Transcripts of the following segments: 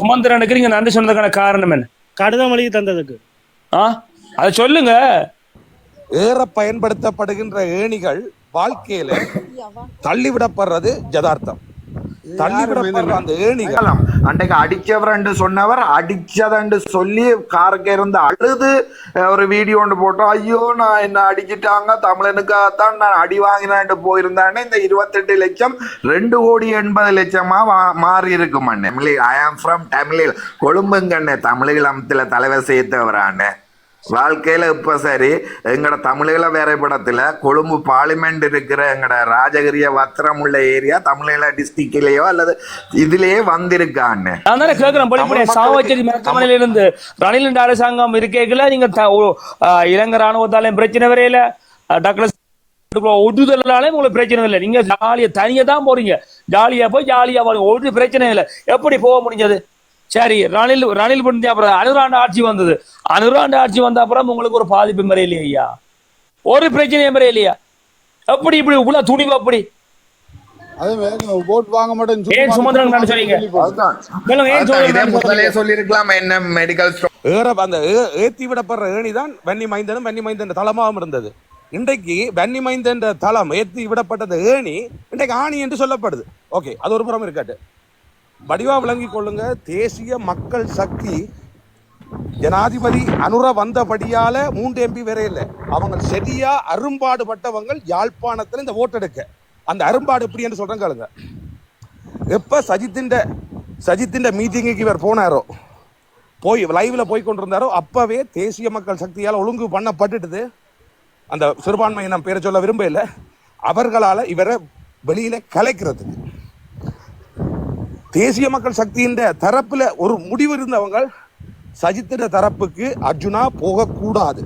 சுமந்திரனுக்கு நீங்க நன்றி சொன்னதுக்கான காரணம் என்ன? கடிதம் எழுதி தந்ததுக்கு. ஆ? அதை சொல்லுங்க. ஏற பயன்படுத்தப்படுகின்ற ஏணிகள் வாழ்க்கையில தள்ளிவிடப்படுறது ஜதார்த்தம் தள்ளிவிடப்படுற அந்த ஏணிகள் கேட்கலாம். அன்றைக்கு அடிச்சவர் சொன்னவர் அடிச்சதண்டு சொல்லி காருக்கு இருந்து அழுது ஒரு வீடியோ ஒன்று போட்டோம். ஐயோ நான் என்ன அடிச்சிட்டாங்க? தமிழனுக்காகத்தான் நான் அடி வாங்கினாண்டு போயிருந்தானே இந்த இருபத்தெட்டு லட்சம் ரெண்டு கோடி எண்பது லட்சமா மாறி இருக்கும் அண்ணே. ஐ ஆம் ஃப்ரம் தமிழில். கொழும்புங்கண்ணே தமிழீழத்துல தலைவர் சேர்த்தவராண்ணே. வாழ்க்கையில இப்ப சரி எங்கட தமிழீழ வரைபடத்துல கொழும்பு பார்லிமெண்ட் இருக்கிற எங்கட ராஜகிரிய வத்திரம் உள்ள ஏரியா தமிழீழ டிஸ்ட்ரிக்ட்லயோ அல்லது இதுலயே வந்திருக்கான்னு. நான் தானே கேட்கிறேன் சாவச்சேரி மருத்துவமனையில இருந்து ரணில் என்ற அரசாங்கம் இருக்கேக்கல நீங்க இலங்கை ராணுவத்தாலையும் பிரச்சனை வரையில டாக்டர் ஒதுதலாலே உங்களுக்கு பிரச்சனை இல்லை. நீங்க ஜாலியா தனியா தான் போறீங்க. ஜாலியா போய் ஜாலியா போறீங்க ஒரு பிரச்சனை இல்லை. எப்படி போக முடிஞ்சது? சரி ரணில் ரணில் பண்ணி அப்புறம் அனுராண்டு ஆட்சி வந்தது. அனுராண்டு ஆட்சி வந்த அப்புறம் உங்களுக்கு ஒரு பாதிப்பு முறை இல்லையா ஐயா? ஒரு பிரச்சனையும் முறை இல்லையா? எப்படி இப்படி உள்ள துணிவு அப்படி? மாதிரி ஏத்தி விடப்படுற ஏணி தான் வன்னி மைந்தனும் வன்னி மைந்தன் தளமாகவும் இருந்தது. இன்றைக்கு வன்னி மைந்தன் தளம் ஏத்தி விடப்பட்டது ஏணி இன்றைக்கு ஆணி என்று சொல்லப்படுது. ஓகே அது ஒரு புறம் இருக்கட்டு வடிவா விளங்கி கொள்ளுங்க. தேசிய மக்கள் சக்தி ஜனாதிபதி அனுர வந்தபடியால மூன்று எம்பி இல்லை. அவங்க சரியா அரும்பாடுபட்டவங்க யாழ்ப்பாணத்துல இந்த ஓட்டெடுக்க அந்த அரும்பாடு எப்படி என்று சொல்றேன் கேளுங்க. எப்ப சஜித்தின் சஜித்தின் மீட்டிங்குக்கு இவர் போனாரோ போய் லைவ்ல போய் கொண்டிருந்தாரோ அப்பவே தேசிய மக்கள் சக்தியால் ஒழுங்கு பண்ணப்பட்டுட்டுது அந்த சிறுபான்மையை நான் பேரை சொல்ல விரும்ப இல்லை. அவர்களால் இவரை வெளியில கலைக்கிறதுக்கு. தேசிய மக்கள் சக்தியின் தரப்பில் ஒரு முடிவு இருந்தவங்க சஜித்தின் தரப்புக்கு அர்ஜுனா போகக்கூடாது.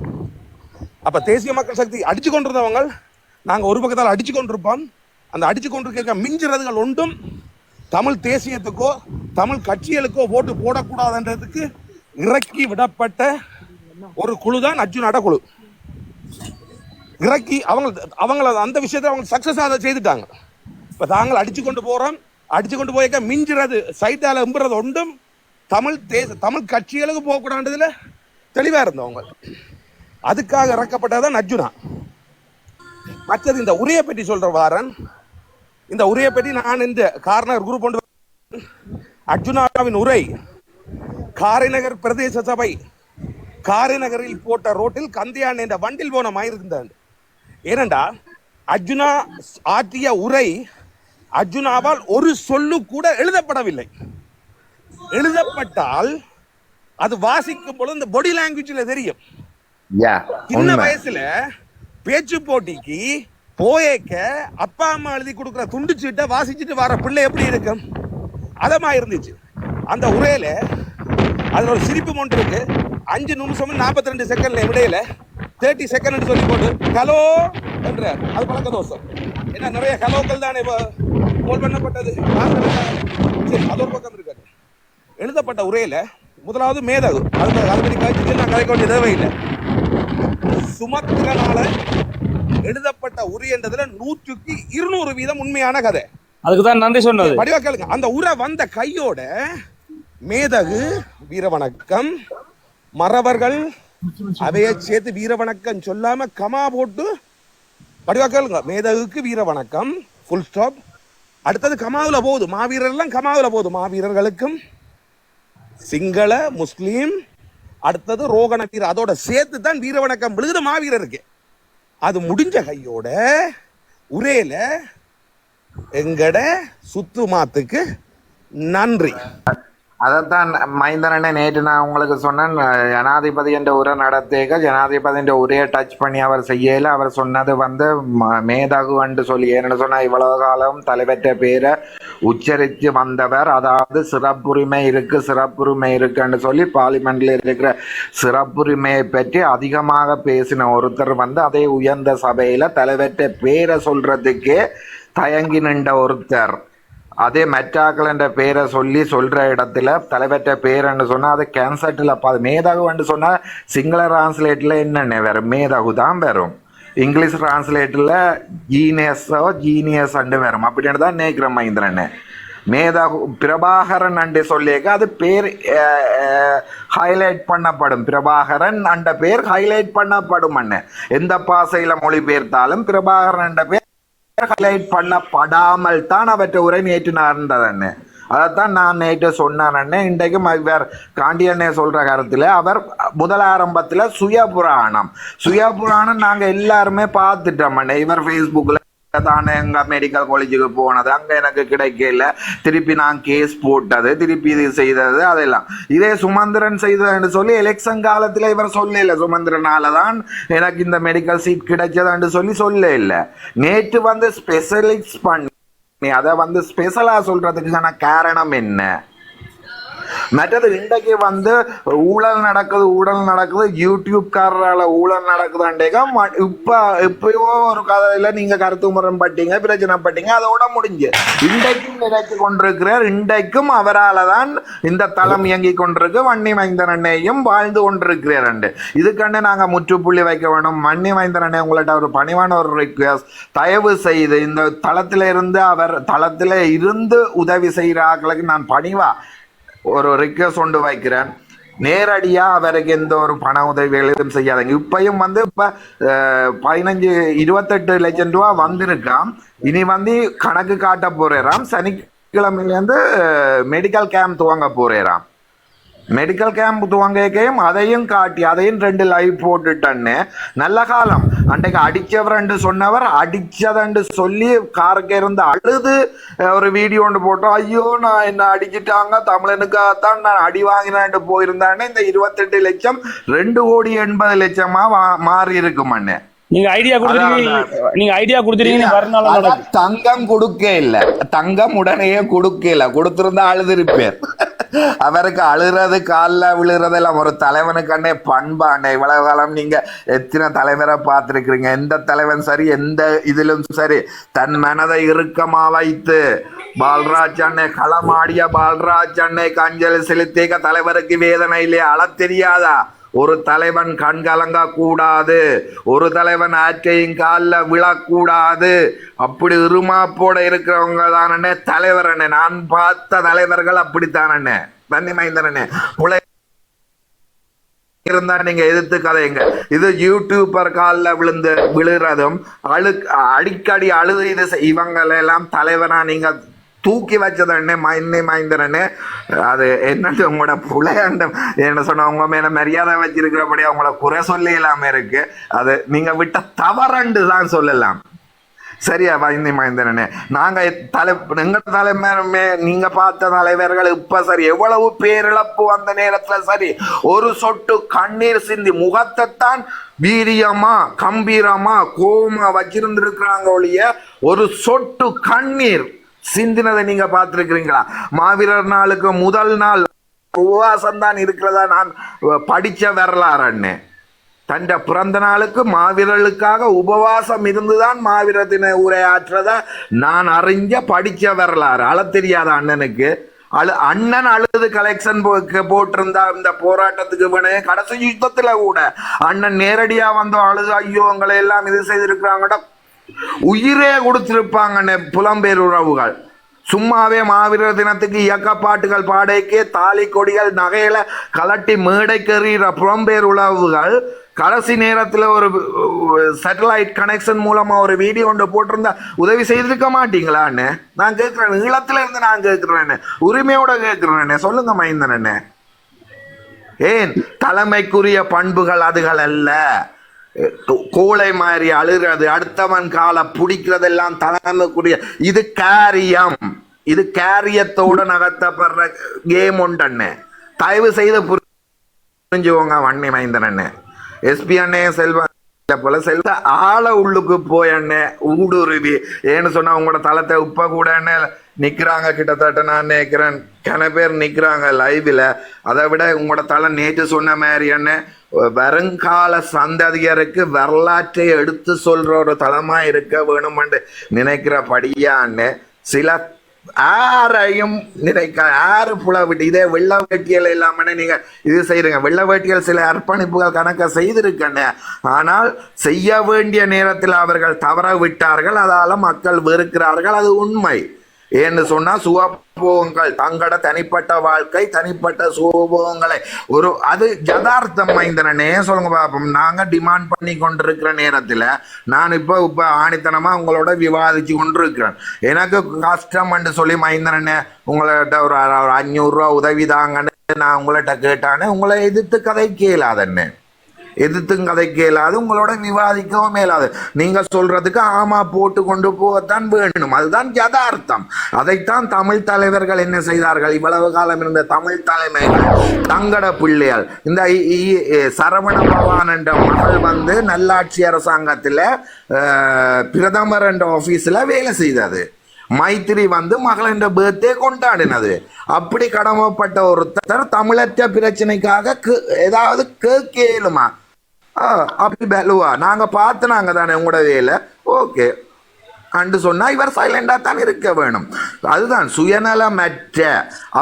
அப்ப தேசிய மக்கள் சக்தி அடிச்சு கொண்டிருந்தவங்க நாங்கள் ஒரு பக்கத்தால் அடிச்சு கொண்டிருப்போம். அந்த அடிச்சு கொண்டிருக்க மிஞ்சுறதுகள் ஒன்றும் தமிழ் தேசியத்துக்கோ தமிழ் கட்சிகளுக்கோ ஓட்டு போடக்கூடாதுன்றதுக்கு இறக்கி விடப்பட்ட ஒரு குழு தான் அர்ஜுனாட குழு. இறக்கி அவங்க அவங்கள அந்த விஷயத்தை அவங்க சக்சஸ் அதை செய்துட்டாங்க. இப்போ தாங்கள் அடிச்சு கொண்டு போகிறோம் அடிச்சு கொண்டு போயிருக்க மிஞ்சுறது சைத்தால எம்புறது ஒன்றும் தமிழ் தேச தமிழ் கட்சிகளுக்கு போகக்கூடாதுல தெளிவா இருந்தவங்க அதுக்காக இறக்கப்பட்டதான் அர்ஜுனா. மற்றது இந்த உரையை பற்றி சொல்ற வாரன் இந்த உரையை பற்றி நான் இந்த காரணர் குரூப் கொண்டு அர்ஜுனாவின் உரை காரைநகர் பிரதேச சபை காரைநகரில் போட்ட ரோட்டில் கந்தியான் என்ற வண்டில் போன மாயிருந்தாண்டு ஏனண்டா அர்ஜுனா ஆற்றிய உரை அர்ஜுனாவால் ஒரு சொல்லு கூட எழுதப்படவில்லை. எழுதப்பட்டால் அது வாசிக்கும் பொழுது இந்த பாடி லாங்குவேஜ்ல தெரியும். சின்ன வயசுல பேச்சு போட்டிக்கு போயேக்க அப்பா அம்மா எழுதி கொடுக்குற துண்டு சீட்டை வாசிச்சுட்டு வர பிள்ளை எப்படி இருக்கும்? அதமா இருந்துச்சு. அந்த உரையில அதுல ஒரு சிரிப்பு மொண்டு இருக்கு. அஞ்சு நிமிஷம் நாற்பத்தி ரெண்டு செகண்ட்ல விடையில தேர்ட்டி செகண்ட் சொல்லி போட்டு ஹலோ என்றார். அது பழக்க தோஷம். ஏன்னா நிறைய ஹலோக்கள் தானே போல் பண்ணப்பட்டது. சரி அது ஒரு பக்கம் இருக்காது எழுதப்பட்ட உரையில முதலாவது மேதகு அது அதை பற்றி கழிச்சு நான் கதைக்க வேண்டிய தேவையில்லை. சுமத்திரனால எழுதப்பட்ட உரை என்றதுல நூற்றுக்கு இருநூறு வீதம் உண்மையான கதை. அதுக்கு தான் நன்றி சொன்னது. படிவா கேளுங்க. அந்த உரை வந்த கையோட மேதகு வீரவணக்கம் மறவர்கள் அவையை சேர்த்து வீரவணக்கம் சொல்லாம கமா போட்டு படிவா கேளுங்க. மேதகுக்கு வீரவணக்கம் ஃபுல் ஸ்டாப் அடுத்தது கமாவில் போகுது. மாவீரர்லாம் கமாவுல போகுது. மாவீரர்களுக்கும் சிங்கள முஸ்லீம் அடுத்தது ரோகண வீரர் அதோட சேர்த்து தான் வீரவணக்கம் விழுகுது மாவீரருக்கு. அது முடிஞ்ச கையோட உரையில எங்கட சுத்து மாத்துக்கு நன்றி. அதைத்தான் மைந்தரனே நேற்று நான் உங்களுக்கு சொன்னேன் அஹ், ஜனாதிபதி என்ற உரை நடத்தேக ஜனாதிபதி என்ற உரையை டச் பண்ணி அவர் செய்யல. அவர் சொன்னது வந்து ம- மேதகு என்று சொல்லி. ஏன்னு சொன்னால் இவ்வளவு காலம் தலைவற்ற பேரை உச்சரித்து வந்தவர். அதாவது சிறப்புரிமை இருக்கு சிறப்புரிமை இருக்குன்னு சொல்லி பார்லிமெண்ட்ல இருக்கிற சிறப்புரிமையை பற்றி அதிகமாக பேசின ஒருத்தர் வந்து அதே உயர்ந்த சபையில் தலைவற்ற பேரை சொல்றதுக்கே தயங்கி நின்ற ஒருத்தர். அதே மெட்டாக்கள் பேரை சொல்லி சொல்கிற இடத்துல தலைவற்ற பேருன்னு சொன்னால் அது கேன்சர்ட்ல அது மேதகுன்னு சொன்னால் சிங்கள டிரான்ஸ்லேட்டில் என்னென்ன வரும்? மேதகு தான் வரும். இங்கிலீஷ் டிரான்ஸ்லேட்டில் ஜீனியஸோ ஜீனியஸ் அண்டு வரும். அப்படின்னு தான் நேக்கிற மகேந்திரன். மேதகு பிரபாகரன் அண்டு சொல்லியிருக்க அது பேர் ஹைலைட் பண்ணப்படும். பிரபாகரன் அண்ட பேர் ஹைலைட் பண்ணப்படும் அண்ணு எந்த பாசையில மொழிபெயர்த்தாலும் பிரபாகரன் அண்ட பேர் ஹைலைட் பண்ணப்படாமல் தான் அவற்றை உரை நேற்று நடந்ததன்னு அதைத்தான் நான் நேற்று சொன்னேன் இன்றைக்கும் இவர் காண்டியண்ணே சொல்ற கருத்துல அவர் முதல் ஆரம்பத்துல சுயபுராணம். சுயபுராணம் நாங்க எல்லாருமே பார்த்துட்டோம் அண்ணே. இவர் ஃபேஸ்புக்கில் தானே எங்கள் மெடிக்கல் காலேஜுக்கு போனது. அங்கே எனக்கு கிடைக்கல. திருப்பி நான் கேஸ் போட்டது. திருப்பி இது செய்தது அதெல்லாம். இதே சுமந்திரன் செய்ததுன்னு சொல்லி எலெக்ஷன் காலத்தில் இவர் சொல்லல. சுமந்திரனால தான் எனக்கு இந்த மெடிக்கல் சீட் கிடைச்சதுன்னு சொல்லி சொல்ல இல்லை நேற்று வந்து ஸ்பெஷலிஸ்ட் பண்ணி அதை வந்து ஸ்பெஷலாக சொல்கிறதுக்கான காரணம் என்ன? மற்றது இன்றைக்கு வந்து ஊழல் நடக்குது ஊழல் நடக்குது யூடியூப்காரரால ஊழல் நடக்குதுன்றேங்க இப்ப இப்பயோ ஒரு கதையில நீங்க கருத்து முரண்பட்டீங்க பிரச்சனை பட்டீங்க அதோட முடிஞ்சு இன்றைக்கும் நினைச்சு கொண்டிருக்கிறார் இன்றைக்கும் அவரால் தான் இந்த தளம் இயங்கி கொண்டிருக்கு வன்னி மைந்தரண்ணையும் வாழ்ந்து கொண்டிருக்கிறார் அண்டு இதுக்கண்டு நாங்க முற்றுப்புள்ளி வைக்க வேணும் வன்னி மைந்தரண்ணே உங்கள்ட்ட ஒரு பணிவான ஒரு ரிக்வெஸ்ட் தயவு செய்து இந்த தளத்தில இருந்து அவர் தளத்தில இருந்து உதவி செய்கிற ஆக்களுக்கு நான் பணிவா ஒரு ரிக்வஸ்ட் கொண்டு வைக்கிறேன். நேரடியா அவருக்கு எந்த ஒரு பண உதவிகள் எதுவும் செய்யாதீங்க. இப்பயும் வந்து இப்ப பதினஞ்சு இருபத்தெட்டு லட்சம் ரூபா வந்திருக்கான் இனி வந்து கணக்கு காட்ட போறேராம் சனிக்கிழமையிலேருந்து மெடிக்கல் கேம்ப் துவங்க போறேராம் மெடிக்கல் கேம்ப் துவங்கையும் அதையும் காட்டி அதையும் ரெண்டு லைவ் போட்டுட்டேன்னு. நல்ல காலம். அன்றைக்கு அடிச்சவர்ன்னு சொன்னவர் அடிச்சதன்னு சொல்லி காருக்கு இருந்து அழுது ஒரு வீடியோ ஒன்று போட்டோம். ஐயோ நான் என்ன அடிச்சிட்டாங்க? தமிழனுக்காகத்தான் நான் அடி வாங்கினான்ட்டு போயிருந்தானே இந்த இருபத்தெட்டு லட்சம் ரெண்டு கோடி எண்பது லட்சமா வா- மாறி இருக்கும் அண்ணே நீங்க ஐடியா கொடுத்துருக்கீங்க. நீங்க ஐடியா கொடுத்துருக்கீங்க தங்கம் கொடுக்க இல்ல. தங்கம் உடனேயே கொடுக்க இல்ல. கொடுத்திருந்தா அழுதுருப்பேர் அவருக்கு அழுறது காலில் விழுறதெல்லாம் ஒரு தலைவனுக்காண்டே பண்பாண்டே இவ்வளவு காலம் நீங்க எத்தனை தலைவரை பார்த்திருக்கிறீங்க? எந்த தலைவன் சரி எந்த இதிலும் சரி தன் மனதை இறுக்கமா வைத்து பால்ராஜ் அண்ணே களமாடிய பால்ராஜ் அண்ணே அஞ்சலி செலுத்திய தலைவருக்கு வேதனை இல்லையா? அழ தெரியாதா? ஒரு தலைவன் கண் கலங்க கூடாது ஒரு தலைவன் ஆற்றையும் காலில் விழக்கூடாது. அப்படி இருமாப்போட இருக்கிறவங்க தானே தலைவர் அண்ணே நான் பார்த்த தலைவர்கள் அப்படித்தானே தண்ணி மைந்தனே முளை இருந்தா நீங்க எதிர்த்து கதைங்க. இது யூடியூபர் காலில் விழுந்து விழுறதும் அழு அடிக்கடி அழுது இது செய்- இவங்களெல்லாம் தலைவனா நீங்க தூக்கி வச்சதண்ணே மைந்தே மைந்தரனே அது என்னது உங்களோட புலையாண்டம்? என்ன சொன்ன உங்க மேல மரியாதை வச்சிருக்கிறபடி அவங்கள குறை சொல்ல இல்லாம இருக்கு. அது நீங்க விட்ட தவறண்டு தான் சொல்லலாம். சரியா வைந்தி மகேந்திரனே நாங்க தலை எங்க தலைமையுமே நீங்க பார்த்த தலைவர்கள் இப்ப சரி எவ்வளவு பேரிழப்பு வந்த நேரத்துல சரி ஒரு சொட்டு கண்ணீர் சிந்தி முகத்தைத்தான் வீரியமா கம்பீரமா கோமா வச்சிருந்திருக்கிறாங்க ஒழிய ஒரு சொட்டு கண்ணீர் சிந்தினதை நீங்க பார்த்துருக்கிறீங்களா? மாவீரர் நாளுக்கு முதல் நாள் உபவாசம் தான் இருக்கிறதா நான் படிச்ச வரலாறு தன் பிறந்த நாளுக்கு மாவீரர்களுக்காக உபவாசம் இருந்துதான் மாவீர தின உரையாற்றத நான் அறிஞ்ச படிச்ச வரலாறு. அழ தெரியாத அண்ணனுக்கு? அழு அண்ணன் அழுது கலெக்ஷன் போட்டிருந்தா இந்த போராட்டத்துக்கு வேணே கடைசி யுத்தத்துல கூட அண்ணன் நேரடியா வந்தோம் அழுது ஐயோ உங்களை எல்லாம் இது செய்திருக்கிறாங்கடா. உயிரே கொடுத்திருப்பாங்க புலம்பெயர் உறவுகள். சும்மாவே மாவீரர் தினத்துக்கு இயக்க பாட்டுகள் பாடைக்கே தாலி கொடிகள் நகையில கலட்டி மேடைக்கெறிகிற புலம்பெயர் உறவுகள். கடைசி நேரத்தில் ஒரு சேட்டலைட் கனெக்ஷன் மூலமாக ஒரு வீடியோ ஒன்று போட்டிருந்தா உதவி செய்திருக்க மாட்டீங்களான்னு நான் கேட்குறேன் ஈழத்துல இருந்து நான் கேட்கிறேன் உரிமையோட கேட்கிறேன் சொல்லுங்க மைந்தனண்ணே ஏன்? தலைமைக்குரிய பண்புகள் அதுகள் அல்ல. கோழை மாதிரி அழுகிறது அடுத்தவன் காலை பிடிக்கிறதெல்லாம் தலைமைக்குரிய இது காரியம். இது காரியத்தோட நகர்த்தப்படுற கேம் உண்டண்ணே. தயவு செய்து புரிஞ்சுவோங்க வன்னி மைந்தன் அண்ணே எஸ்பி அண்ணே செல்வன் போல செல்வ ஆள உள்ளுக்கு போய் அண்ணே ஊடுருவி. ஏன்னு சொன்னா உங்களோட தளத்தை உப்ப கூட அண்ணே நிக்கிறாங்க கிட்டத்தட்ட நான் நினைக்கிறேன். கன பேர் நிக்கிறாங்க லைவ்ல அதை விட உங்களோட தலை நேற்று சொன்ன மாதிரி அண்ணே வருங்கால சந்ததியருக்கு வரலாற்றை எடுத்து சொல்ற ஒரு தளமா இருக்க வேணுமென்று நினைக்கிறபடியா அண்ணே சில யாரையும் நினைக்க ஆறு புலவிட்டு இதே வெள்ள வேட்டியல் இல்லாமல் நீங்க இது செய்யுங்க வெள்ள வேட்டியல் சில அர்ப்பணிப்புகள் கணக்க செய்திருக்கண்ண ஆனால் செய்ய வேண்டிய நேரத்தில் அவர்கள் தவற விட்டார்கள். அதால மக்கள் வெறுக்கிறார்கள். அது உண்மை. ஏன்னு சொன்னா சுகபோகங்கள் தங்கட தனிப்பட்ட வாழ்க்கை தனிப்பட்ட சுகபோகங்களை. ஒரு அது யதார்த்தம் மைந்தனே சொல்லுங்க பாப்போம். நாங்க டிமாண்ட் பண்ணி கொண்டிருக்கிற நேரத்துல நான் இப்போ இப்ப ஆணித்தனமா உங்களோட விவாதிச்சு கொண்டிருக்கிறேன். எனக்கு கஷ்டம்னு சொல்லி மைந்தனே உங்கள்கிட்ட ஒரு ஒரு அஞ்சூறு ரூபா உதவி தாங்கன்னு நான் உங்கள்கிட்ட கேட்டானே உங்களை எதிர்த்து கதை கேளாதண்ணே. எதிர்த்தும் கதைக்க இயலாது உங்களோட விவாதிக்கவும் இயலாது நீங்க சொல்றதுக்கு ஆமா போட்டு கொண்டு போகத்தான் வேணும். அதுதான் யதார்த்தம். அதைத்தான் தமிழ் தலைவர்கள் என்ன செய்தார்கள்? இவ்வளவு காலம் இருந்த தமிழ் தலைமைகள் தங்கட பிள்ளைகள் இந்த சரவண பவான் என்ற மகள் வந்து நல்லாட்சி அரசாங்கத்தில் பிரதமர் என்ற ஆஃபீஸில் வேலை செய்தது. மைத்திரி வந்து மகளின் பேர்த்தே கொண்டாடினது. அப்படி கடமைப்பட்ட ஒருத்தர் தமிழற்ற பிரச்சனைக்காக கே- ஏதாவது கேட்க இயலுமா? அப்படி பெலுவா நாங்க பார்த்துனாங்க தானே உங்களோட வேலை ஓகே. அண்டு சொன்னால் இவர் சைலண்டாக தான் இருக்க வேணும். அதுதான் சுயநலமற்ற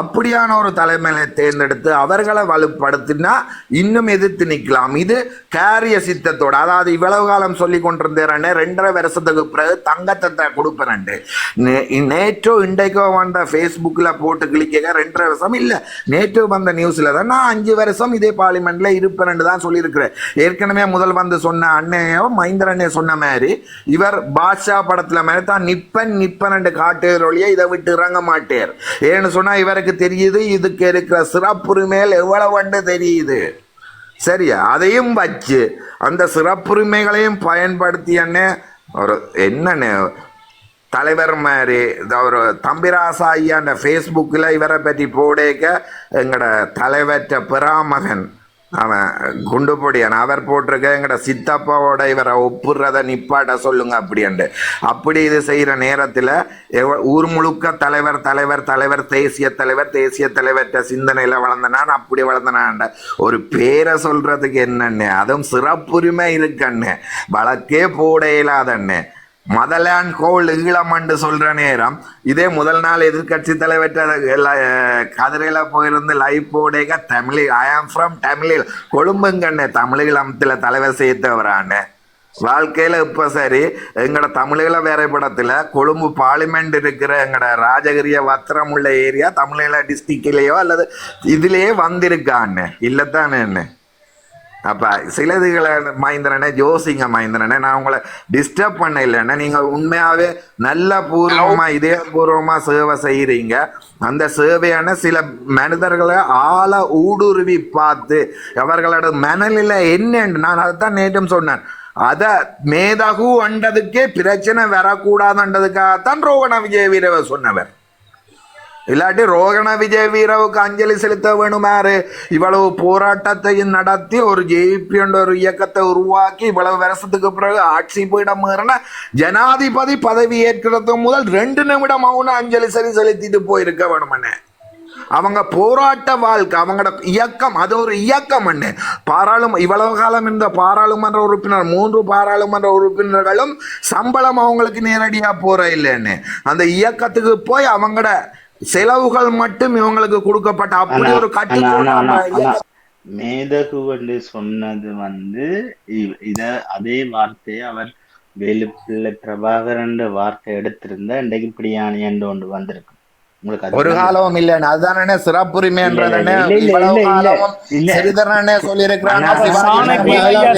அப்படியான ஒரு தலைமையை தேர்ந்தெடுத்து அவர்களை வலுப்படுத்தினா இன்னும் எதிர்த்து நிற்கலாம். இது கேரிய சித்தத்தோட அதாவது இவ்வளவு காலம் சொல்லி கொண்டிருந்தேன் ரெண்டரை வருஷத்துக்கு பிறகு தங்கத்தை கொடுப்பேன் நேற்றோ இன்றைக்கோ வந்த ஃபேஸ்புக்கில் போட்டு கிளிக்க ரெண்டரை வருஷம் இல்லை. நேற்று வந்த நியூஸில் தான் நான் அஞ்சு வருஷம் இதே பார்லிமெண்ட்ல இருப்பேன் தான் சொல்லியிருக்கிறேன். ஏற்கனவே முதல் வந்து சொன்ன அண்ணையோ மைந்தரண்ணே சொன்ன மாதிரி இவர் பாட்ஷா படத்தில் மாதிரி தான் நிப்பன் நிப்பன் காட்டுகிற ஒழிய இதை விட்டு இறங்க மாட்டேர். ஏன்னு சொன்னா இவருக்கு தெரியுது இதுக்கு இருக்கிற சிறப்புரிமைகள் எவ்வளவுன்னு தெரியுது. சரியா? அதையும் வச்சு அந்த சிறப்புரிமைகளையும் பயன்படுத்தி என்ன ஒரு என்னன்னு தலைவர் மாதிரி ஒரு தம்பிராசா அந்த ஃபேஸ்புக்கில் இவரை பற்றி போடேக்க எங்களோட தலைவற்ற பிராமகன் அவன் குண்டு பொடியன். அவர் போட்டிருக்கங்கிற சித்தப்பாவோட இவரை ஒப்புறத நிப்பாட்ட சொல்லுங்க அப்படின்ட்டு. அப்படி இது செய்கிற நேரத்தில் ஊர் முழுக்க தலைவர் தலைவர் தலைவர் தேசிய தலைவர் தேசிய தலைவர்கிட்ட சிந்தனையில் வளர்ந்தனான் அப்படி வளர்ந்தனான்ட. ஒரு பேரை சொல்றதுக்கு என்னன்னு அதுவும் சிறப்புரிமை இருக்கண்ணு வழக்கே போட இயலாதண்ணே மதலான் கோல் என்று சொல்ற நேரம். இதே முதல் நாள் எதிர்கட்சி தலைவர் கதிரையில போயிருந்து லைவ் போடேக தமிழில் ஐ ஆம் ஃப்ரம் தமிழில் கொழும்புங்கண்ணே தமிழீழத்தில் தலைவர் சேர்த்தவரானே வாழ்க்கையில இப்ப சரி எங்களோட தமிழீழ வரைபடத்துல கொழும்பு பார்லிமெண்ட் இருக்கிற எங்களோட ராஜகிரிய வத்திரம் உள்ள ஏரியா தமிழீழ டிஸ்ட்ரிக்ட்லேயோ அல்லது இதுலேயே வந்திருக்கான்னு இல்லைத்தானே என்ன அப்ப சிலதுகளை மகேந்திரனே ஜோசிங்க மகேந்திரனே நான் உங்களை டிஸ்டர்ப் பண்ண இல்லைன்னா நீங்க உண்மையாவே நல்ல பூர்வமா இதே பூர்வமா சேவை செய்யறீங்க அந்த சேவையான சில மனிதர்களை ஆள ஊடுருவி பார்த்து அவர்களோட மனநிலை என்னன்னு நான் அதைத்தான் நேற்றும் சொன்னேன். அத மேதகு அண்டதுக்கே பிரச்சனை வரக்கூடாதுன்றதுக்காகத்தான் ரோகண விஜய வீரவ சொன்னவர். இல்லாட்டி ரோகண விஜய் வீரவுக்கு அஞ்சலி செலுத்த வேணுமாறு இவ்வளவு போராட்டத்தையும் நடத்தி ஒரு ஜேபி என்ற ஒரு இயக்கத்தை உருவாக்கி இவ்வளவு வருஷத்துக்கு பிறகு ஆட்சி போயிடம் ஏறின ஜனாதிபதி பதவி ஏற்கிறது முதல் ரெண்டு நிமிடம் மௌன அஞ்சலி சரி செலுத்திட்டு போயிருக்க வேணுமண்ணே. அவங்க போராட்ட வாழ்க்கை அவங்களோட இயக்கம் அது ஒரு இயக்கம் என்ன பாராளும இவ்வளவு காலம் இந்த பாராளுமன்ற உறுப்பினர் மூன்று பாராளுமன்ற உறுப்பினர்களும் சம்பளம் அவங்களுக்கு நேரடியாக போற இல்லைன்னு அந்த இயக்கத்துக்கு போய் அவங்களோட செலவுகள் மட்டும் இவங்களுக்கு கொடுக்கப்பட்ட அப்படி ஒரு ஆனா இயக்க- மேதகுவண்டு சொன்னது வந்து இத அதே வார்த்தையை அவர் வேலுப்பிள்ளை பிரபாகரன் வார்த்தை எடுத்திருந்தா இன்றைக்கு பிடியாணி என்று ஒன்று வந்திருக்கு. உங்களுக்கு அது ஒரு காலமும் அதுதானே இல்ல, ஐயா.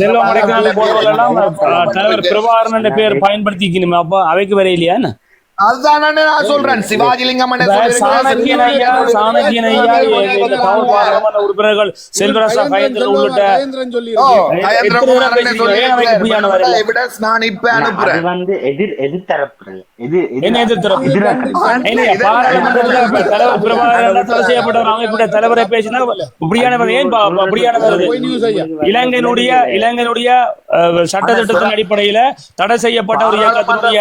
செல்வம் மறைக்காத போறவரெல்லாம் தலைவர் பிரபாகரன் பேர் பயன்படுத்திக்கணுமே. அப்ப அவைக்கு வர இல்லையா என்ன? அதுதானே நான் சொல்றேன். சிவாஜிலிங்கம் உறுப்பினர்கள் நான் இப்ப அனுப்புறேன். வந்து எதிர் எதிர்த்தரப்பு என்ன எதிர்த்தரப்பு? தலைவர் அமைப்புடைய பேசினா இப்படியானவர் ஏன் ஐயா. இலங்கையினுடைய இலங்கையினுடைய சட்டத்திட்டத்தின் அடிப்படையில தடை செய்யப்பட்ட ஒரு இயக்கத்தினுடைய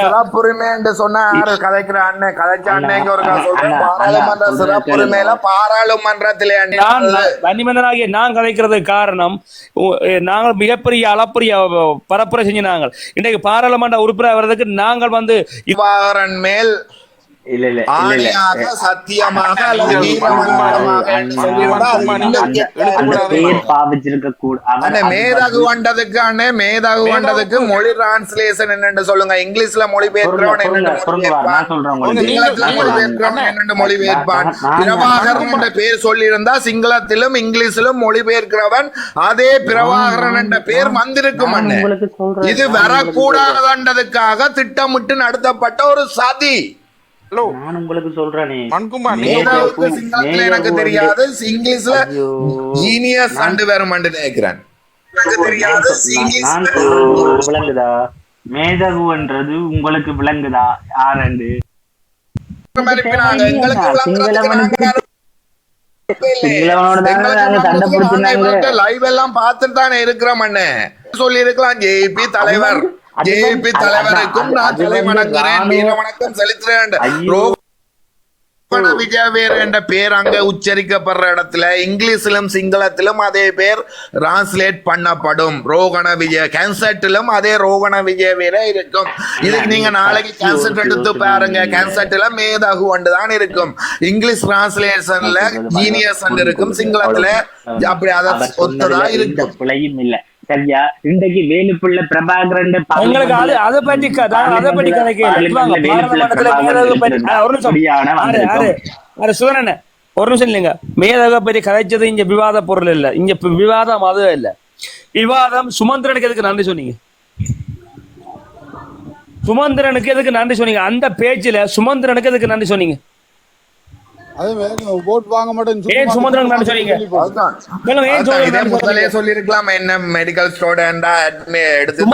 சொன்னா கதைக்கிற அண்ணன் கதைச்ச அண்ணன் ஒரு அண்ணா, சொல்றேன். அண்ணா, பாராளுமன்ற அண்ணா, சிறப்புரிமையில பாராளுமன்றத்திலே நான் வன்னிமந்தனாகிய நான் கதைக்கிறதுக்கு காரணம் நாங்கள் மிகப்பெரிய அளப்பரிய பரப்புரை செஞ்சு நாங்கள். இன்றைக்கு பாராளுமன்ற உறுப்பினர் வர்றதுக்கு நாங்கள் வந்து மேல் இல்ல இல்ல இல்ல இல்ல ஆணையாக சத்தியமாக. பேர் மேதாகு வண்டதுக்கு மேதாகு வண்டதுக்கு மொழி டிரான்ஸ்லேஷன் என்னன்னு சொல்லுங்க இங்கிலீஷ்ல மொழி பொருங்க, பெயர்க்கிறவன் பொருங்க, என்னென்னு பொருங்க மொழி வா, நான் பெயர்ப்பான் சொல்றேன் உங்களுக்கு. சிங்களத்துல நீங்க- மொழி நீங்க- பெயர்க்கிறவன் அண்ணே. என்னென்னு மொழி பெயர்ப்பான் நான்- நான்- பிரபாகரன் என்ற பெயர் சொல்லியிருந்தா சிங்களத்திலும் இங்கிலீஷிலும் மொழி பெயர்க்கிறவன் அதே பிரபாகரன் என்ற பெயர் வந்திருக்கும் நான் அண்ணே உங்களுக்கு சொல்றேன். இது வரக்கூடாதுன்றதுக்காக திட்டமிட்டு நடத்தப்பட்ட ஒரு சதி ஹலோ நான் உங்களுக்கு சொல்றேனே. மண்குமார் நீங்க எனக்கு தெரியாது. இங்கிலீஷ்ல. ஜீனியஸ் அண்டு வருமென்று நினைக்கிறேன். எனக்கு தெரியாது. நான் நான் இங்கிலீஷ்ல சொல்றது உங்களுக்கு விளங்குதா? மேதகுன்றது உங்களுக்கு விளங்குதா? ஆரண்டு live எல்லாம் பார்த்துட்டு தானே இருக்கிறோம் அண்ணே. சொல்லி இருக்கலாம் ஜேபி தலைவர். ஜேபி தலைவருக்கும் நான் தலை ராணுவ- வீர வணக்கம் செலுத்துறேன். ஐயோ. ரோகண விஜயவேர் என்ற பேர் அங்க உச்சரிக்கப்படுற இடத்துல இங்கிலீஷிலும் சிங்களத்திலும் அதே பேர் டிரான்ஸ்லேட் பண்ணப்படும். ரோகண விஜய கேன்செட்டிலும் அதே ரோகண விஜயவேரே இருக்கும். இதுக்கு நீங்க நாளைக்கு கேன்செட் எடுத்து பாருங்க. கேன்செட்ல மேதாகு ஒன்று தான் இருக்கும். இங்கிலீஷ் டிரான்ஸ்லேஷன்ல ஜீனியஸ் இருக்கும். சிங்களத்துல அப்படி அதை ஒத்ததா இருக்கும். சரியா இன்றைக்கு வேலுப்பிள்ளை பிரபாகரன் அது அதை பற்றி அதை பற்றி கதை கேட்கல வாங்க, பாராளுமன்றத்துல மேதகு பற்றி ஆ, ஒரு நிமிஷம். இல்லைங்க. மேதக பற்றி கதைச்சது இங்க விவாத பொருள் இல்ல. இங்க விவாதம் அது இல்ல. விவாதம் சுமந்திரனுக்கு எதுக்கு நன்றி சொன்னீங்க? சுமந்திரனுக்கு எதுக்கு நன்றி சொன்னீங்க? அந்த பேச்சுல சுமந்திரனுக்கு எதுக்கு நன்றி சொன்னீங்க? மெடிக்கல் ஸ்டூடெண்டா எடுத்து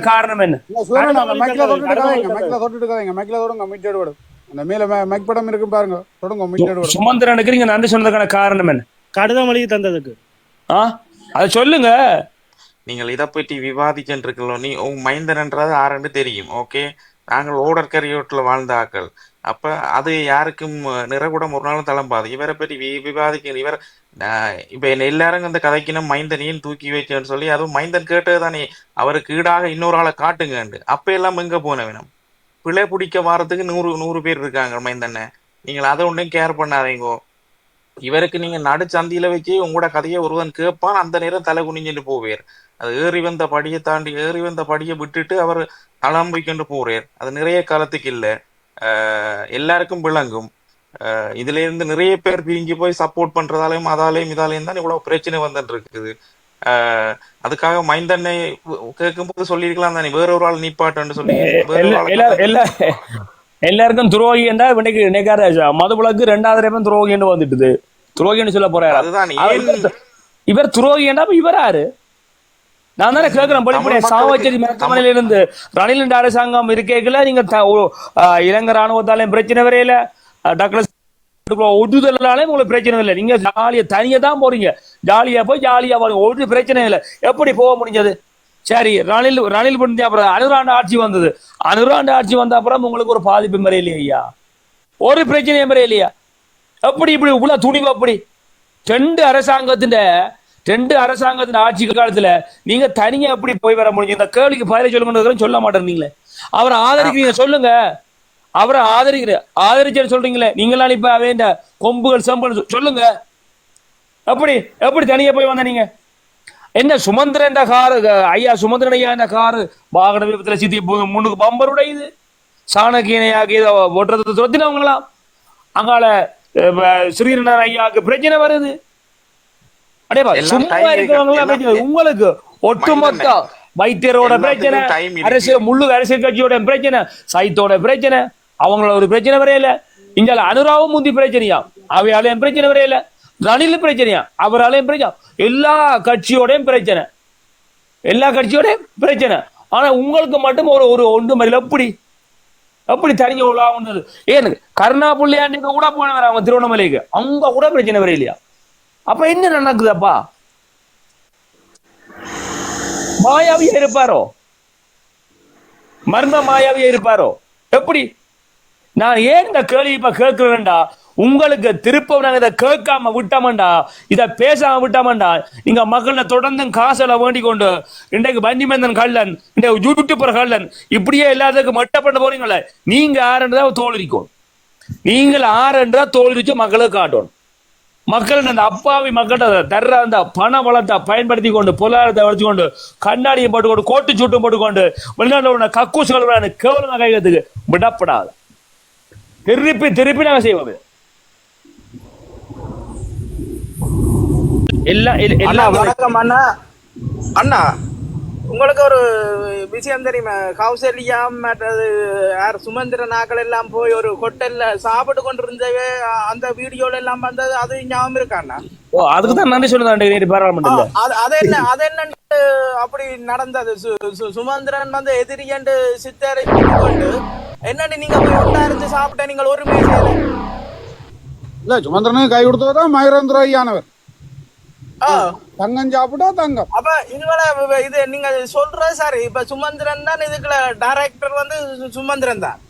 காரணம் என்ன? அந்த மேல மே- மைக் படம் இருக்கு பாருங்க. தொடுங்க சுமந்திரனுக்கு நீங்க நன்றி சொன்னதுக்கான காரணம் என்ன? கடிதம் வழி தந்ததுக்கு. ஆ? அதை சொல்லுங்க. நீங்கள் இதை பற்றி விவாதிச்சுட்டு நீ உன் மைந்தன்ன்றது ஆரண்டு தெரியும் ஓகே? நாங்கள் ஓடற்கரையோட்டில் வாழ்ந்த ஆக்கள். அப்போ அது யாருக்கும் நிறகுடம் ஒரு நாளும் தளம்பாது. இவரை பற்றி வி விவாதிக்க இவர் இப்போ என்ன எல்லாரும் இந்த கதைக்கினும் மைந்தனையும் தூக்கி வச்சேன்னு சொல்லி அதுவும் மைந்தன் கேட்டது தானே அவருக்கு ஈடாக இன்னொரு ஆளை காட்டுங்கண்டு அப்போ எல்லாம் எங்கே போன வேணும் பிழை பிடிக்க வாரத்துக்கு நூறு நூறு பேர் இருக்காங்க மைந்தனை. நீங்கள் அதை ஒன்றும் கேர் பண்ணாதீங்கோ. இவருக்கு நீங்க நடுச்சந்தியில வச்சு உங்களோட கதையை ஒருவன் கேட்பான் அந்த நேரம் தலை குனிஞ்சுட்டு போவேர். அது ஏறி வந்த படியை தாண்டி ஏறி வந்த படியை விட்டுட்டு அவர் களம் வைக்கின்ற போறார் அது நிறைய காலத்துக்கு இல்ல. எல்லாருக்கும் விளங்கும். இதுல இருந்து நிறைய பேர் பிரிஞ்சு போய் சப்போர்ட் பண்றதாலையும் அதாலையும் இதாலையும் தான் இவ்வளவு பிரச்சனை வந்துட்டு இருக்குது அதுக்காக மைந்தன்னை கேட்கும்போது சொல்லியிருக்கலாம் தானே வேற ஒரு ஆள் நிப்பாட்டுன்னு சொல்லி எல்லாருக்கும் துரோகி என்றா இன்னைக்கு இன்னைக்கார மதுபுலக்கு ரெண்டாவது ரேப்பம் துரோகின்னு வந்துட்டுது. துரோகின்னு சொல்ல போறாரு? இவர் துரோகி என்றா இவர் யாரு? நான் தானே கேட்கிறேன் படிப்படியா சாவச்சேரி மருத்துவமனையில இருந்து ரணில் என்ற அரசாங்கம் இருக்கேக்கல நீங்க இலங்கை ராணுவத்தாலையும் பிரச்சனை வரையில ஆ, டாக்டர் ஒட்டுதலாலே உங்களுக்கு பிரச்சனை இல்லை. நீங்க ஜாலியா தனியா தான் போறீங்க. ஜாலியா போய் ஜாலியா போறீங்க. ஒரு பிரச்சனை இல்லை. எப்படி போக முடிஞ்சது? சரி ரணில் ரணில் பண்ணி அப்புறம் அனுராண்டு ஆட்சி வந்தது. அனுராண்டு ஆட்சி வந்த அப்புறம் உங்களுக்கு ஒரு பாதிப்பு முறை இல்லையா ஐயா? ஒரு பிரச்சனையும் முறை இல்லையா? எப்படி இப்படி உள்ள துணிவு அப்படி? ரெண்டு அரசாங்கத்தின் ரெண்டு அரசாங்கத்தின் ஆட்சி காலத்துல நீங்க தனியா எப்படி போய் வர முடியும்? இந்த கேள்விக்கு பதிலை சொல்லுங்க சொல்ல மாட்டேறீங்களே அவரை ஆதரிக்கிறீங்க சொல்லுங்க. அவரை ஆதரிக்கிற ஆதரிச்சு சொல்றீங்களே. நீங்களாம் இப்ப வேண்ட கொம்புகள் சம்பல் சொல்லுங்க. எப்படி எப்படி தனியா போய் வந்த நீங்க? என்ன சுமந்திரன் என்ற காரு ஐயா சுமந்திரன் ஐயா என்ற காரு? வாகன விபத்துல சித்தி முன்னுக்கு பம்பர் உடையுது. சாணக்கியனையாக இதை ஓட்டுறது துரத்தினவங்களாம். அங்கால ஸ்ரீரண்ணன் ஐயாவுக்கு பிரச்சனை வருது. சும்மா உங்களுக்கு ஒட்டுமொத்த வைத்தியரோட பிரச்சனை. அரசியல் முள்ளு அரசியல் கட்சியோட பிரச்சனை சைத்தோட பிரச்சனை அவங்கள ஒரு பிரச்சனை வரையில. இங்க அனுராவும் முந்தி பிரச்சனையா அவையாலையும் பிரச்சனை வரையில. ரணிலும் பிரச்சனையா? அவராலையும் பிரச்சனை. எல்லா கட்சியோடையும் பிரச்சனை. எல்லா கட்சியோடையும் பிரச்சனை. ஆனா உங்களுக்கு மட்டும் ஒரு ஒரு ஒன்று மாதிரி. எப்படி எப்படி தனிஞ்ச உலா வந்தது. ஏன்? கருணா புள்ளியாண்டிங்க கூட போனவர் அவங்க திருவண்ணாமலைக்கு. அவங்க கூட பிரச்சனை வரையிலையா அப்ப என்ன நடக்குதப்பா? மாயாவியா இருப்பாரோ? மர்ம மாயாவியா இருப்பாரோ? எப்படி? நான் ஏன் இந்த கேள்வி இப்ப கேட்கிறேன்டா? உங்களுக்கு திருப்ப நாங்க இதை கேட்காம விட்டோம்டா இதை பேசாம விட்டோம்டா நீங்க மக்களை தொடர்ந்து காசுல வேண்டி கொண்டு இன்றைக்கு பஞ்சிமந்தன் கள்ளன் இன்றைக்கு யூடியூப்பர் கள்ளன் இப்படியே எல்லாத்துக்கும் மட்ட பண்ண போறீங்களே நீங்க ஆறுன்றதா தோல்விக்கும் நீங்கள் ஆறுன்றா தோல்விச்சு மக்களை காட்டணும். மக்கள் அந்த அப்பாவி மக்கள்கிட்ட தர்ற அந்த பண வளத்தை பயன்படுத்தி கொண்டு பொருளாதாரத்தை வளர்ச்சி கொண்டு கண்ணாடியை போட்டுக்கொண்டு கோட்டு சூட்டும் போட்டுக்கொண்டு வெளிநாட்டில் உள்ள கக்கூசுகள் கேவலமாக கைகிறதுக்கு விடப்படாது. திருப்பி திருப்பி நாங்கள் செய்வோம். இது. எல்லாம் எல்- அண்ணா வணக்கம் அண்ணா. அண்ணா உங்களுக்கு ஒரு விஷயம் தெரியுமா? கௌசல்யா மற்றது யார் சுமந்திர நாக்கள் எல்லாம் போய் ஒரு ஹோட்டல்ல சாப்பிட்டு கொண்டிருந்தவே அந்த வீடியோல எல்லாம் வந்தது அது ஞாபகம் இருக்கா அண்ணா? ஓ அதுக்கு தான் நன்றி சொல்லுதான் நேற்று பாராளுமன்றத்தில் அது அது என்ன அது என்ன அப்படி நடந்தது? சுமந்திரன் வந்து எதிரி என்று சித்தரை கொண்டு என்னன்னு நீங்க போய் ஒட்டா இருந்து சாப்பிட்ட நீங்கள் ஒரு மேசையில இல்ல சுமந்திரனுக்கு கை கொடுத்தவர் ஆ. தங்கம் சாப்பிட்டா தங்கம். அப்ப இதுவேளை இது நீங்க சொல்றது சரி இப்ப சுமந்திரன் தான் இதுக்குள்ள டைரக்டர் வந்து சு- சுமந்திரன் தான்.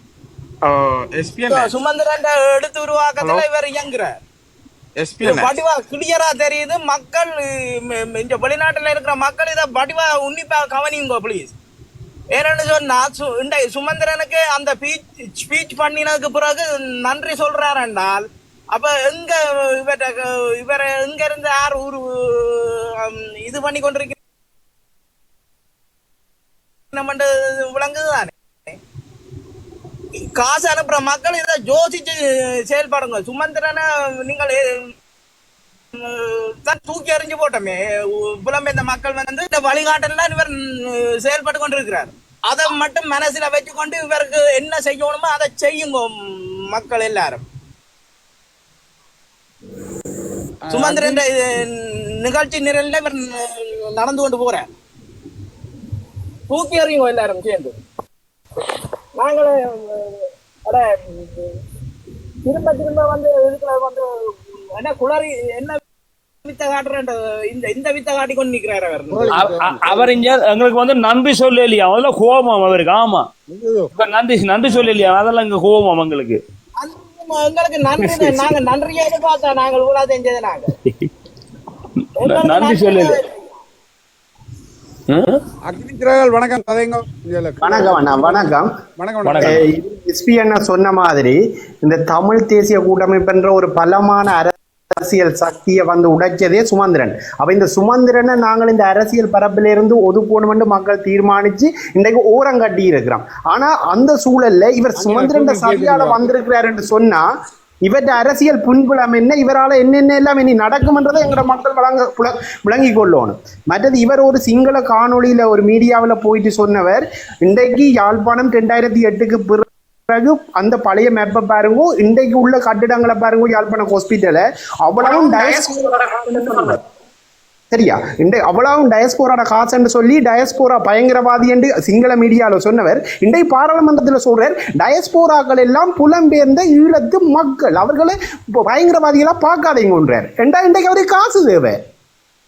சுமந்திரன் எடுத்து உருவாக்கத்துல இவர் இயங்குற இது வடிவா கிளியரா தெரியுது மக்கள் இந்த வெளிநாட்டுல இருக்கிற மக்கள் இத வடிவா உன்னிப்பா கவனிங்க ப்ளீஸ் ஏன்னு சொன்னா சுமந்திரனுக்கு அந்த ஸ்பீச் பண்ணினதுக்கு பிறகு நன்றி சொல்றாரு என்றால் அப்ப எங்க இவர இவர எங்க இருந்து யார் ஊரு இது பண்ணி கொண்டிருக்க விளங்குதுதானே காசு அனுப்புற மக்கள் இதை யோசிச்சு செயல்படுங்க. சுமந்திரனை நீங்கள் தான் தூக்கி எறிஞ்சு போட்டோமே. உ- புலம்பெயர்ந்த மக்கள் வந்து இந்த வழிகாட்டல இவர் செயல்பட்டு கொண்டிருக்கிறார். அதை மட்டும் மனசுல வச்சுக்கொண்டு இவருக்கு என்ன செய்யணுமோ அதை செய்யுங்க மக்கள் எல்லாரும். சுமந்திரன் நிகழ்ச்சி நிரல்ல இவர் நடந்து கொண்டு போறார். தூக்கி எறியுங்க எல்லாரும் சேர்ந்து. நாங்களே அட திரும்ப திரும்ப வந்து இதுக்குள்ள வந்து என்ன குளறி என்ன வித்த காட்டுறேன் இந்த இந்த வித்த காட்டி கொண்டு நிக்கிறாரு அவர். இங்க எங்களுக்கு வந்து நன்றி சொல்ல இல்லையா முதல்ல கோபம் அவருக்கு ஆமா. நன்றி நன்றி சொல்ல இல்லையா அதெல்லாம் இங்க கோபம் அவங்களுக்கு. அந்த எங்களுக்கு நன்றி நாங்க நன்றியே பார்த்தா நாங்கள் ஊழா செஞ்சது நாங்க. நன்றி? அக்னிச்சிறகல் வணக்கம் வணக்கம் அண்ணா வணக்கம். வணக்கம் எஸ்பி அண்ணா சொன்ன மாதிரி இந்த தமிழ் தேசிய கூட்டமைப்புன்ற ஒரு பலமான அரசியல் சக்தியை வந்து உடைச்சதே சுமந்திரன். அப்ப இந்த சுமந்திரனை நாங்கள் இந்த அரசியல் பரப்பிலிருந்து ஒதுக்கணும் மக்கள் தீர்மானிச்சு இன்றைக்கு ஓரம் கட்டி இருக்கிறோம் ஆனா அந்த சூழல்ல இவர் சுமந்திரன் சதியால வந்திருக்கிறார் என்று சொன்னா இவற்ற அரசியல் புண்புலம் என்ன? இவரால என்னென்ன எல்லாம் இனி நடக்கும்ன்றதை எங்களோட மக்கள் வழங்க புல- விளங்கிக் கொள்ளணும். மற்றது இவர் ஒரு சிங்கள காணொளியில ஒரு மீடியாவில் போயிட்டு சொன்னவர் இன்றைக்கு யாழ்ப்பாணம் ரெண்டாயிரத்தி எட்டுக்கு பிறகு அந்த பழைய மேப்பை பாருங்க இன்றைக்கு உள்ள கட்டிடங்களை பாருங்க யாழ்ப்பாணம் ஹாஸ்பிட்டலை அவ்வளவும் சரியா? இந்த அவ்வளவும் டயஸ்போராட காசுன்னு சொல்லி டயஸ்போரா பயங்கரவாதி என்று சிங்கள மீடியாவில் சொன்னவர். இன்றைய பாராளுமன்றத்தில் சொல்றார் டயஸ்போராக்கள் எல்லாம் புலம்பெயர்ந்த ஈழத்து மக்கள். அவர்களை இப்போ பயங்கரவாதிகளா பார்க்காதீங்கன்றார். ரெண்டா இன்றைக்கு அவருக்கு காசு தேவை?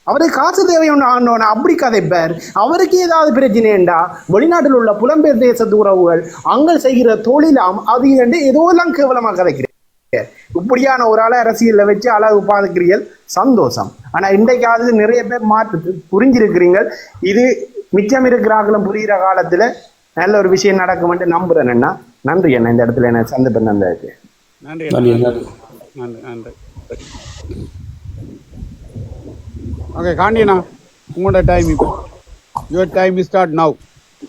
அவருக்கு காசு தேவை ஒன்று ஆனோன்னு அப்படி கதைப்பார். அவருக்கு ஏதாவது பிரச்சனைண்டா வெளிநாட்டில் உள்ள புலம்பெயர் தேசத்து உறவுகள் அங்கே செய்கிற தொழிலாம் அது என்று ஏதோ எல்லாம் கேவலமாக கதைக்கிறேன் இப்படியான ஒரு ஆளை அரசியல்ல வச்சு அழகு பாதுக்கிறீர்கள் சந்தோஷம். ஆனா இன்றைக்காவது நிறைய பேர் மாற்று புரிஞ்சிருக்கிறீங்க இது மிச்சம் இருக்கிறார்களும் புரிகிற காலத்துல நல்ல ஒரு விஷயம் நடக்கும்னு நம்புறேன் அண்ணா. நன்றி அண்ணா. இந்த இடத்துல என்ன சந்தர்ப்பம் நன்றி, நன்றி. நன்றி நன்றி. ஓகே காண்டியண்ணா உங்களோட டைம் இப்போ. யுவர் டைம் ஸ்டார்ட் நவ்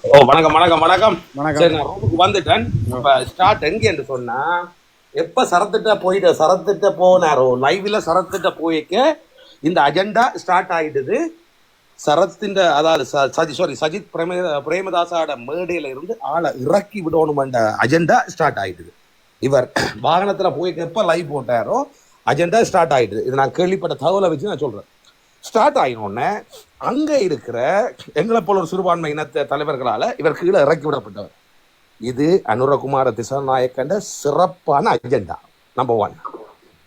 ஓ வணக்கம் வணக்கம் வணக்கம். வணக்கம். சரி நான் ரூமுக்கு வந்துட்டேன். இப்ப ஸ்டார்ட் எங்க என்று சொன்னா எப்ப சரத்திட்ட போயிட்டு சரத்திட்ட போனாரோ லைவ்ல சரத்திட்ட போயிக்க இந்த அஜெண்டா ஸ்டார்ட் ஆயிடுது. சரத்தின் அதாவது சஜி சாரி சஜித் பிரேம பிரேமதாசாட மேடையில இருந்து ஆளை இறக்கி விடணும் என்ற அஜெண்டா ஸ்டார்ட் ஆயிடுது. இவர் வாகனத்துல போய் எப்ப லைவ் போட்டாரோ அஜெண்டா ஸ்டார்ட் ஆயிடுது. இது நான் கேள்விப்பட்ட தகவலை வச்சு நான் சொல்றேன். ஸ்டார்ட் ஆகினோடனே அங்கே இருக்கிற எங்களை போல ஒரு சிறுபான்மை இனத்த தலைவர்களால் இவர் கீழே இறக்கி விடப்பட்டவர். இது அனுரகுமார திசாநாயக்கண்ட சிறப்பான agenda number one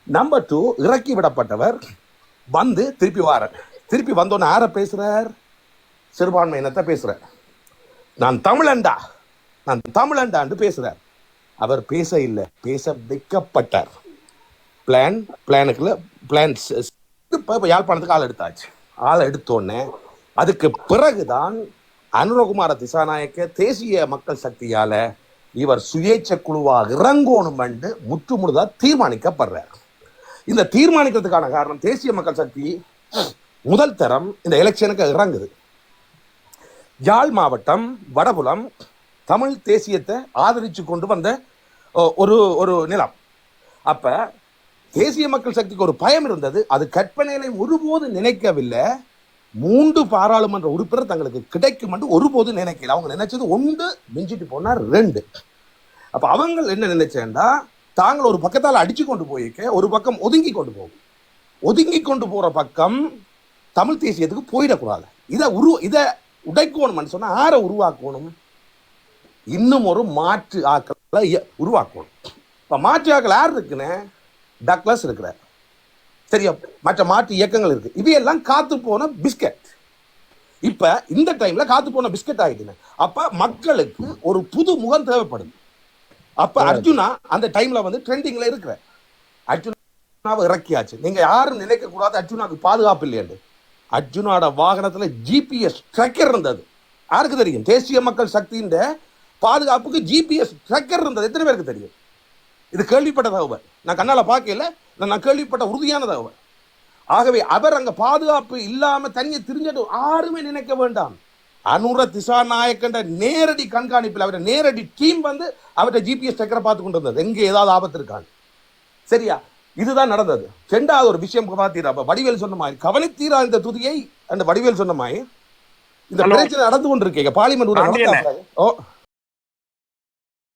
number two இறக்கி விடப்பட்டவர் வந்து திருப்பி வார திருப்பி வந்தோன்னு யாரை பேசுகிறார் சிறுபான்மை இனத்தை பேசுகிறார் நான் தமிழண்டா நான் தமிழண்டான்னு பேசுகிறார் அவர் பேச இல்லை பேச வைக்கப்பட்டார். பிளான் பிளானுக்குள்ள பிளான்ஸ் இப்போ இப்போ யாழ்ப்பாணத்துக்கு ஆள் எடுத்தாச்சு. ஆள் எடுத்தோடனே அதுக்கு பிறகுதான் அனுரகுமார திசாநாயக்க தேசிய மக்கள் சக்தியால இவர் சுயேட்சை குழுவாக இறங்கணும் என்று முற்றுமுழுதா தீர்மானிக்கப்படுறார். இந்த தீர்மானிக்கிறதுக்கான காரணம் தேசிய மக்கள் சக்தி முதல் தரம் இந்த எலெக்ஷனுக்கு இறங்குது. யாழ் மாவட்டம் வடபுலம் தமிழ் தேசியத்தை ஆதரிச்சு கொண்டு வந்த ஓ, ஒரு ஒரு நிலம். அப்ப தேசிய மக்கள் சக்திக்கு ஒரு பயம் இருந்தது. அது கற்பனைகளை ஒருபோது நினைக்கவில்லை. மூன்று பாராளுமன்ற உறுப்பினர் தங்களுக்கு கிடைக்கும் என்று ஒருபோது நினைக்கல. அவங்க நினைச்சது ஒன்று மிஞ்சிட்டு போனா ரெண்டு. அப்ப அவங்க என்ன நினைச்சேன்டா தாங்கள் ஒரு பக்கத்தால் அடிச்சு கொண்டு போயிருக்க ஒரு பக்கம் ஒதுங்கி கொண்டு போகும். ஒதுங்கி கொண்டு போற பக்கம் தமிழ் தேசியத்துக்கு போயிடக்கூடாது. இதை உரு இதை உடைக்கணும்னு சொன்னா ஆரை உருவாக்கணும். இன்னும் ஒரு மாற்று ஆக்களை உருவாக்கணும். இப்ப மாற்று ஆக்கள் யார் இருக்குன்னு? டக்ளஸ் இருக்கிறார். சரியா மற்ற மாற்று இயக்கங்கள் இருக்கு. இவையெல்லாம் காத்து போன பிஸ்கட் இப்ப இந்த டைம்ல காத்து போன பிஸ்கட் ஆயிடுங்க அப்ப மக்களுக்கு ஒரு புது முகம் தேவைப்படுது. அப்ப அர்ஜுனா அந்த டைம்ல வந்து ட்ரெண்டிங்ல இருக்கிற அர்ஜுனாவை இறக்கியாச்சு. நீங்க யாரும் நினைக்க கூடாது அர்ஜுனாவுக்கு பாதுகாப்பு இல்லையாண்டு அர்ஜுனோட வாகனத்துல ஜிபிஎஸ் ட்ரெக்கர் இருந்தது. யாருக்கு தெரியும்? தேசிய மக்கள் சக்தியின் பாதுகாப்புக்கு ஜிபிஎஸ் ட்ரெக்கர் இருந்தது. எத்தனை பேருக்கு தெரியும்? இது கேள்விப்பட்ட தகவல் நான் கண்ணால பார்க்கல. நான் கேள்விப்பட்ட உறுதியான தகவல் ஆகவே அவர் அங்க பாதுகாப்பு இல்லாம தனியை திரிஞ்சது யாருமே நினைக்க வேண்டாம். அனுர திசாநாயக்கன்ற நேரடி கண்காணிப்பில் அவருடைய நேரடி டீம் வந்து அவருடைய ஜிபிஎஸ் ட்ரெக்கரை பார்த்து கொண்டு வந்தது. எங்க ஏதாவது ஆபத்து இருக்கான்னு சரியா? இதுதான் நடந்தது. ரெண்டாவது ஒரு விஷயம் பார்த்தீரா அப்ப வடிவேல் சொன்ன மாதிரி கவனித்தீரா இந்த துதியை? அந்த வடிவேல் சொன்ன மாதிரி இந்த. பிரச்சனை நடந்து கொண்டிருக்கீங்க பார்லிமெண்ட்? ஓ.